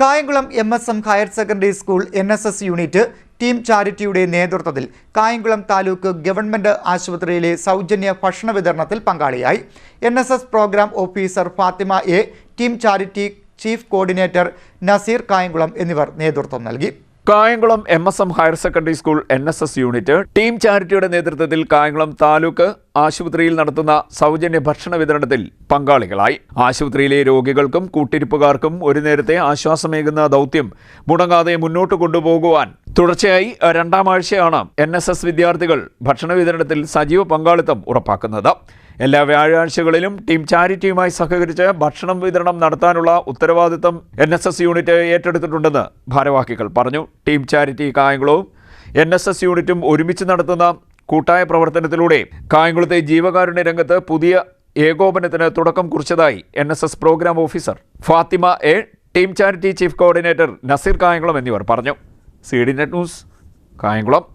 Kayamkulam M S M higher secondary school N S S unit team ചാരിറ്റിയുടെ നേതൃത്വത്തിൽ Kayamkulam taluk government ആശുപത്രിയിലെ സൗജന്യ ഭക്ഷണ വിതരണത്തിൽ പങ്കാളിയായി. N programme officer Fathima A team charity chief coordinator Nazeer Kayamkulam എന്നിവർ നേതൃത്വം നൽകി. Kayamkulam M S M higher secondary school N S S unit team ചാരിറ്റിയുടെ നേതൃത്വത്തിൽ കായംകുളം താലൂക്ക് ആശുപത്രിയിൽ നടത്തുന്ന സൗജന്യ ഭക്ഷണ വിതരണത്തിൽ പങ്കാളികളായി. ആശുപത്രിയിലെ രോഗികൾക്കും കൂട്ടിരിപ്പുകാർക്കും ഒരു നേരത്തെ ആശ്വാസമേകുന്ന ദൗത്യം മുടങ്ങാതെ മുന്നോട്ട് കൊണ്ടുപോകുവാൻ തുടർച്ചയായി രണ്ടാം ആഴ്ചയാണ് എൻ വിദ്യാർത്ഥികൾ ഭക്ഷണ വിതരണത്തിൽ സജീവ പങ്കാളിത്തം ഉറപ്പാക്കുന്നത്. എല്ലാ വ്യാഴാഴ്ചകളിലും ടീം ചാരിറ്റിയുമായി സഹകരിച്ച് ഭക്ഷണം വിതരണം നടത്താനുള്ള ഉത്തരവാദിത്തം എൻ എസ് എസ് യൂണിറ്റ് ഏറ്റെടുത്തിട്ടുണ്ടെന്ന് ഭാരവാഹികൾ പറഞ്ഞു. ടീം ചാരിറ്റി കായംകുളവും എൻ എസ് എസ് യൂണിറ്റും ഒരുമിച്ച് നടത്തുന്ന കൂട്ടായ പ്രവർത്തനത്തിലൂടെ കായംകുളത്തെ ജീവകാരുണ്യ രംഗത്ത് പുതിയ ഏകോപനത്തിന് തുടക്കം കുറിച്ചതായി N S S programme officer Fathima A team charity chief coordinator Nazeer Kayamkulam എന്നിവർ പറഞ്ഞു. C D net news Kayamkulam.